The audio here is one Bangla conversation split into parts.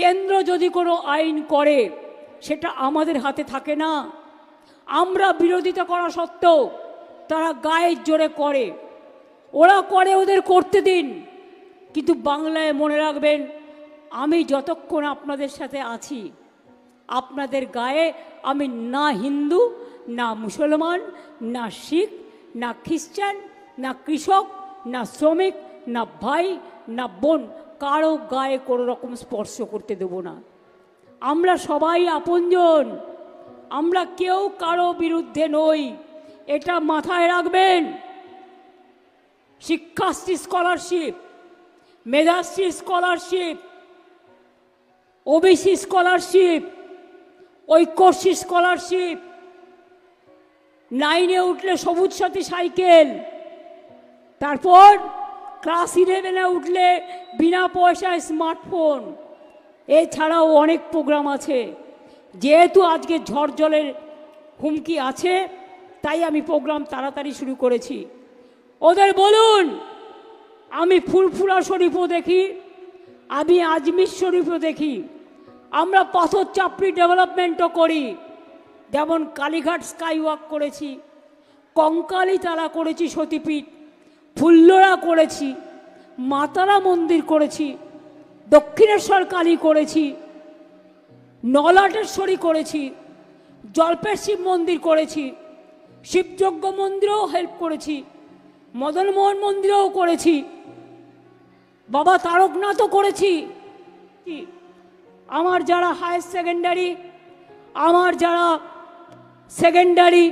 কেন্দ্র যদি কোনো আইন করে, সেটা আমাদের হাতে থাকে না। আমরা বিরোধিতা করা সত্ত্বেও তারা গায়ের জোরে করে। ওরা করে ওদের করতে দিন। কিন্তু বাংলায় মনে রাখবেন, আমি যতক্ষণ আপনাদের সাথে আছি, আপনাদের গায়ে আমি না হিন্দু, না মুসলমান, না শিখ, না খ্রিস্টান, না কৃষক, না শ্রমিক, না ভাই, না বোন কারও গায়ে কোনো রকম স্পর্শ করতে দেব না। আমরা সবাই আপনজন। আমরা কেউ কারও বিরুদ্ধে নই। এটা মাথায় রাখবেন। Shikshashree scholarship, Medhashree scholarship, OBC scholarship, Aikyashree scholarship, নাইনে উঠলে সবুজ সাথী সাইকেল, তারপর ক্লাস ইলেভেনে উঠলে বিনা পয়সায় স্মার্টফোন। এছাড়াও অনেক প্রোগ্রাম আছে। যেহেতু আজকে ঝড় জলের হুমকি আছে, তাই আমি প্রোগ্রাম তাড়াতাড়ি শুরু করেছি। ওদের বলুন, আমি ফুলফুলা শরীফও দেখি, আমি আজমির শরীফও দেখি। আমরা পাথর চাপড়ি ডেভেলপমেন্টও করি। যেমন কালীঘাট স্কাই ওয়াক করেছি কঙ্কালী তারা করেছি সতীপীঠ। ফুল্লরা করেছি, মাতারা মন্দির করেছি, দক্ষিণেশ্বর কালী করেছি, নলাটেশ্বরী করেছি জল্পের শিব মন্দির করেছি, শিবযজ্ঞ মন্দিরেও হেল্প করেছি, মদনমোহন মন্দিরেও করেছি, বাবা তারকনাথও করেছি। আমার যারা হায়ার সেকেন্ডারি আমার যারা সেকেন্ডারি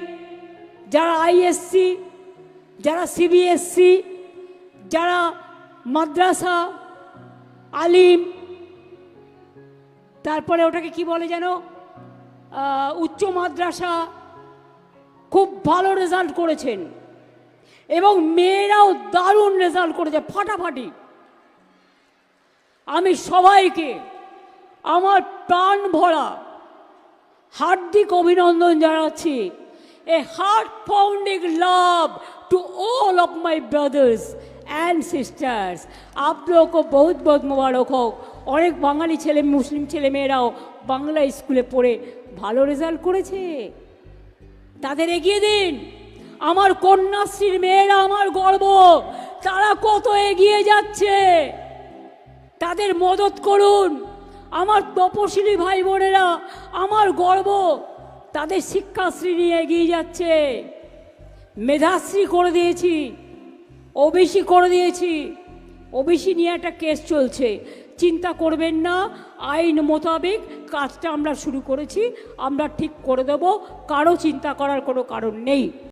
যারা আইএসসি যারা সিবিএসসি যারা মাদ্রাসা, আলিম, তারপরে ওটাকে কি বলে যেন উচ্চ মাদ্রাসা খুব ভালো রেজাল্ট করেছেন। এবং মেয়েরাও দারুণ রেজাল্ট করেছে, ফাটাফাটি। আমি সবাইকে আমার প্রাণ ভরা হার্দিক অভিনন্দন জানাচ্ছি। a heart founding love to all of my brothers and sisters आप लोगों को बहुत बहुत मुबारक हो অনেক বাঙালি ছেলে মুসলিম ছেলে মেয়েরাও বাংলা স্কুলে পড়ে ভালো রেজাল্ট করেছে তাদের এগিয়ে দিন আমার কন্যাশ্রীর মেয়েরা আমার গর্ব তারা কত এগিয়ে যাচ্ছে তাদের মদত করুন আমার তপশিলি ভাই বোনেরা আমার গর্ব তাদের শিক্ষাশ্রী নিয়ে এগিয়ে যাচ্ছে। মেধাশ্রী করে দিয়েছি, ওবিসি করে দিয়েছি, ওবিসি নিয়ে একটা কেস চলছে। চিন্তা করবেন না, আইন মোতাবেক কাজটা আমরা শুরু করেছি, আমরা ঠিক করে দেব, কারও চিন্তা করার কোনো কারণ নেই।